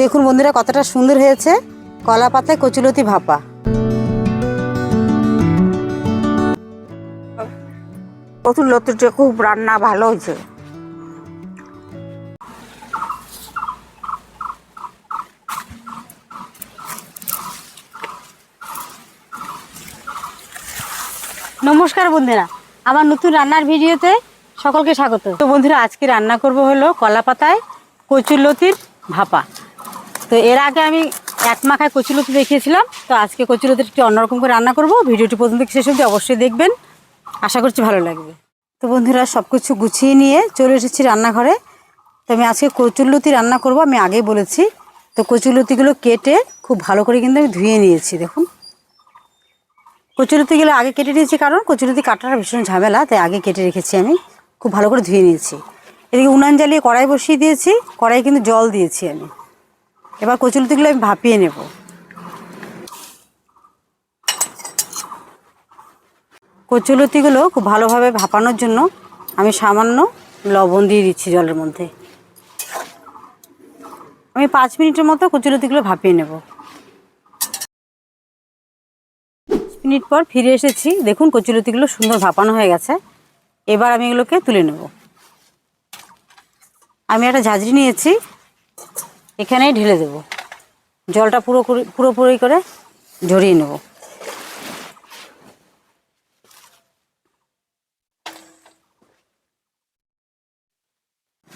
দেখুন বন্ধুরা, কতটা সুন্দর হয়েছে। কলা পাতায় কচুলতি ভাপা। কচুর লতিটা খুব রান্না ভালো হয়েছে। নমস্কার বন্ধুরা, আমার নতুন রান্নার ভিডিওতে সকলকে স্বাগত। তো বন্ধুরা, আজকে রান্না করব হলো কলা পাতায় কচুরলতির ভাপা। তো এর আগে আমি এক মাখায় কচুরলতি দেখিয়েছিলাম, তো আজকে কচুরলতির একটু অন্যরকম করে রান্না করব। ভিডিওটি থেকে শেষ অবধি অবশ্যই দেখবেন। আশা করছি ভালো লাগবে। তো বন্ধুরা সব কিছু গুছিয়ে নিয়ে চলে এসেছি রান্নাঘরে। তো আমি আজকে কচুরলতি রান্না করব, আমি আগেই বলেছি। তো কচুরলতিগুলো কেটে খুব ভালো করে কিন্তু আমি ধুয়ে নিয়েছি, দেখুন। কচুরতিগুলো আগে কেটে নিয়েছি, কারণ কচুরতি কাটাটা ভীষণ ঝামেলা, তাই আগে কেটে রেখেছি আমি। খুব ভালো করে ধুয়ে নিয়েছি। এদিকে উনান জ্বালিয়ে কড়াই বসিয়ে দিয়েছি কড়াই কিন্তু জল দিয়েছি আমি। এবার কচুরতিগুলো আমি ভাপিয়ে নেব। কচুলতিগুলো খুব ভালোভাবে ভাপানোর জন্য আমি সামান্য লবণ দিয়ে দিচ্ছি জলের মধ্যে। আমি পাঁচ মিনিটের মতো কচুলতিগুলো ভাপিয়ে নেব। মিনিট পর ফিরে এসেছি। দেখুন কচুলতিগুলো সুন্দর ভাপানো হয়ে গেছে। এবার আমি এগুলোকে তুলে নেব। আমি একটা ঝাঁঝরি নিয়েছি। এখানেই ঢেলে দেব। জলটা পুরো পুরোপুরি করে ঝরিয়ে নেব।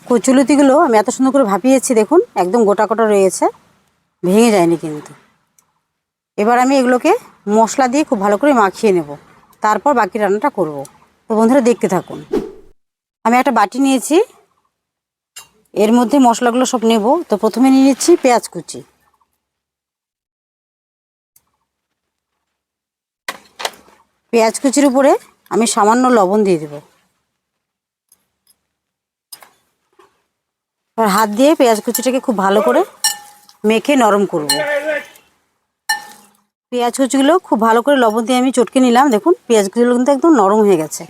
কচুলতিগুলো আমি এত সুন্দর করে ভাপিয়েছি, দেখুন, একদম গোটা গোটা রয়েছে। ভেঙে যায়নি কিন্তু। এবার আমি এগুলোকে মশলা দিয়ে খুব ভালো করে মাখিয়ে নেব। তারপর বাকি রান্নাটা করব। তো বন্ধুরা, দেখতে থাকুন। আমি একটা বাটি নিয়েছি। এর মধ্যে মশলাগুলো সব নেব। তো প্রথমে নিয়ে নিচ্ছি পেঁয়াজ কুচি। পেঁয়াজ কুচির উপরে আমি সামান্য লবণ দিয়ে দেব। এবার হাত দিয়ে পেঁয়াজ কুচিটাকে খুব ভালো করে মেখে নরম করব। পেঁয়াজ কুচিগুলো খুব ভালো করে লবণ দিয়ে আমি চটকে নিলাম। দেখুন, পেঁয়াজ কুচিগুলো কিন্তু একদম নরম হয়ে গেছে।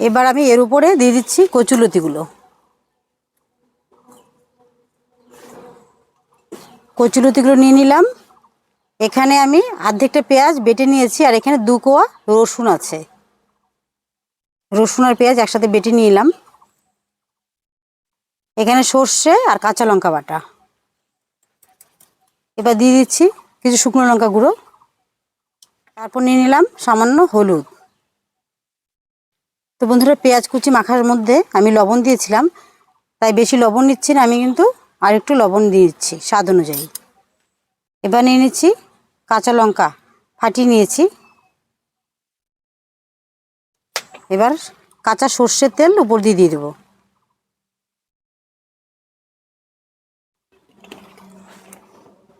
এবার আমি এর উপরে দিয়ে দিচ্ছি কচুলতিগুলো কচুলতিগুলো নিয়ে নিলাম। এখানে আমি অর্ধেকটা পেঁয়াজ বেটে নিয়েছি আর এখানে দু কোয়া রসুন আছে। রসুন আর পেঁয়াজ একসাথে বেটে নিলাম। এখানে সর্ষে আর কাঁচা লঙ্কা বাটা। এবার দিয়ে দিচ্ছি কিছু শুকনো লঙ্কা গুঁড়ো। তারপর নিয়ে নিলাম সামান্য হলুদ। তো বন্ধুরা, পেঁয়াজ কুচি মাখার মধ্যে আমি লবণ দিয়েছিলাম। তাই বেশি লবণ নিচ্ছি না, আমি কিন্তু আর একটু লবণ দিয়ে দিচ্ছি স্বাদ অনুযায়ী। এবার নিয়ে নিচ্ছি কাঁচা লঙ্কা, ফাটিয়ে নিয়েছি। এবার কাঁচা সর্ষের তেল উপর দিয়ে দিয়ে দেবো।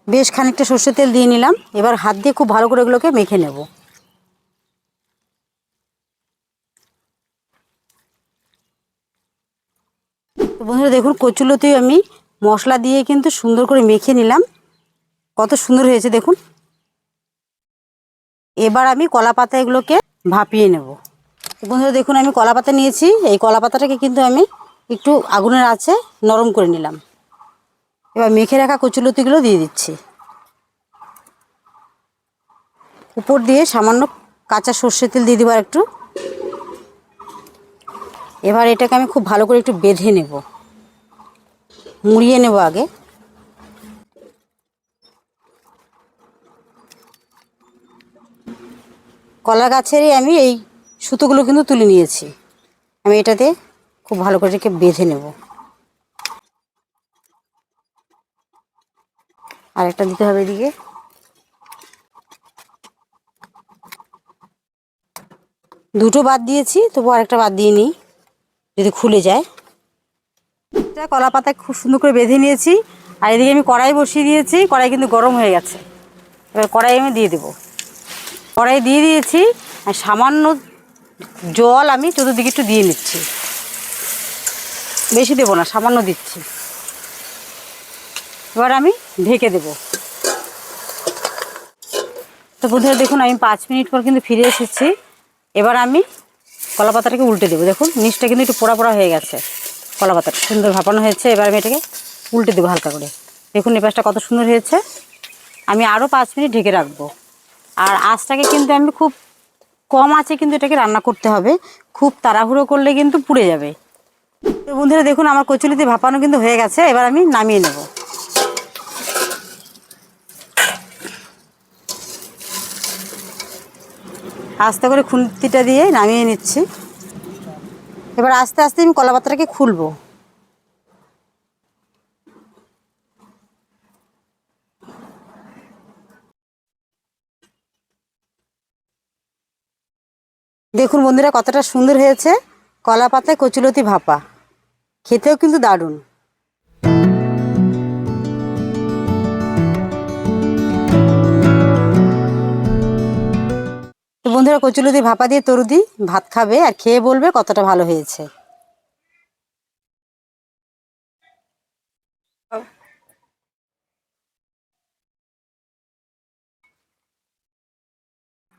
বেশ খানিকটা সর্ষের তেল দিয়ে নিলাম। এবার হাত দিয়ে খুব ভালো করে এগুলোকে মেখে নেব। বন্ধুরা, দেখুন কচুলোতেই আমি মশলা দিয়ে কিন্তু সুন্দর করে মেখে নিলাম। কত সুন্দর হয়েছে দেখুন। এবার আমি কলা পাতা এগুলোকে ভাপিয়ে নেব। বন্ধুরা, দেখুন, আমি কলা পাতা নিয়েছি। এই কলা পাতাটাকে কিন্তু আমি একটু আগুনের আছে নরম করে নিলাম। এবার মেখে রাখা কচুলতিগুলো দিয়ে দিচ্ছি। উপর দিয়ে সামান্য কাঁচা সর্ষের তেল দিয়ে দেবার একটু। এবার এটাকে আমি খুব ভালো করে একটু বেঁধে নেব। মুড়িয়ে নেব আগে। কলা গাছেরই আমি এই সুতোগুলো কিন্তু তুলে নিয়েছি। আমি এটাতে খুব ভালো করে এটাকে বেঁধে নেব। আর একটা দিতে হবে এদিকে। দুটো বাদ দিয়েছি, তবু আরেকটা বাদ দিয়ে নিই, যদি খুলে যায়। এটা কলা পাতা খুব সুন্দর করে বেঁধে নিয়েছি। আর এদিকে আমি কড়াই বসিয়ে দিয়েছি, কড়াই কিন্তু গরম হয়ে গেছে। এবার কড়াই আমি দিয়ে দেবো। কড়াই দিয়ে দিয়েছি, আর সামান্য জল আমি চতুর্দিকে একটু দিয়ে নিচ্ছি। বেশি দেবো না, সামান্য দিচ্ছি। এবার আমি ঢেকে দেব। তো বন্ধুরা, দেখুন, আমি পাঁচ মিনিট পর কিন্তু ফিরে এসেছি। এবার আমি কলা পাতাটাকে উল্টে দেবো। দেখুন, নিচটা কিন্তু একটু পোড়া পোড়া হয়ে গেছে। কলা পাতাটা সুন্দর ভাপানো হয়েছে। এবার আমি এটাকে উল্টে দেবো হালকা করে। দেখুন, এই পাশটা কত সুন্দর হয়েছে। আমি আরও পাঁচ মিনিট ঢেকে রাখব। আর আঁচটাকে কিন্তু আমি খুব কম আছে কিন্তু এটাকে রান্না করতে হবে। খুব তাড়াহুড়ো করলে কিন্তু পুড়ে যাবে। তো বন্ধুরা, দেখুন, আমার কচুলিতে ভাপানো কিন্তু হয়ে গেছে। এবার আমি নামিয়ে নেব। আস্তে করে খুন্তিটা দিয়ে নামিয়ে নিচ্ছি। এবার আস্তে আস্তে আমি কলা পাতাটাকে খুলবো। দেখুন বন্ধুরা কতটা সুন্দর হয়েছে। কলা পাতায় কচুলতি ভাপা। খেতেও কিন্তু দারুণ। বন্ধুরা কচুলতি ভাপা দিয়ে তরুদি ভাত খাবে আর খেয়ে বলবে কতটা ভালো হয়েছে।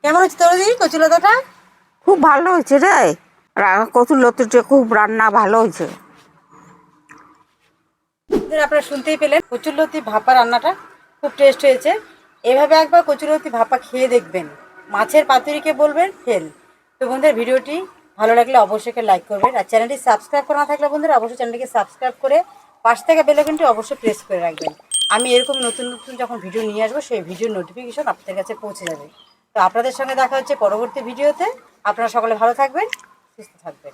কেমন হচ্ছে তরুদি কচুলতাটা খুব ভালো হয়েছে রে। রা- কচুর লতিটা খুব রান্না ভালো হয়েছে। আপনারা শুনতেই পেলেন কচুরলতি ভাপা রান্নাটা খুব টেস্ট হয়েছে। এভাবে একবার কচুরলতি ভাপা খেয়ে দেখবেন। মাছের পাতুরিকে বলবেন, ফেল। তো বন্ধুরা, ভিডিওটি ভালো লাগলে অবশ্যই লাইক করবেন আর চ্যানেলটি সাবস্ক্রাইব করা না থাকলে বন্ধুরা, অবশ্যই চ্যানেলটিকে সাবস্ক্রাইব করে পাশ থেকে বেলাইকনটি অবশ্যই প্রেস করে রাখবেন। আমি এরকম নতুন নতুন যখন ভিডিও নিয়ে আসব, সেই ভিডিওর নোটিফিকেশন আপনাদের কাছে পৌঁছে যাবে। তো আপনাদের সঙ্গে দেখা হচ্ছে পরবর্তী ভিডিওতে আপনারা সকলে ভালো থাকবেন, সুস্থ থাকবেন।